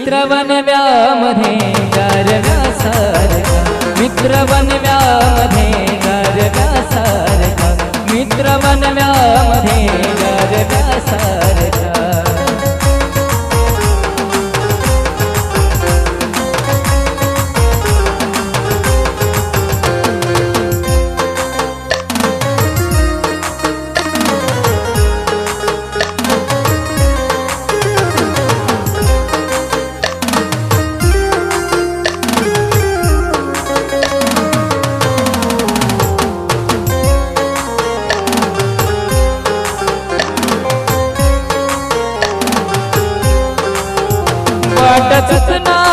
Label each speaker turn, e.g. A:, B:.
A: मित्रवनव्यामध्ये sir Mitra one मित्रवनव्यामध्ये Satna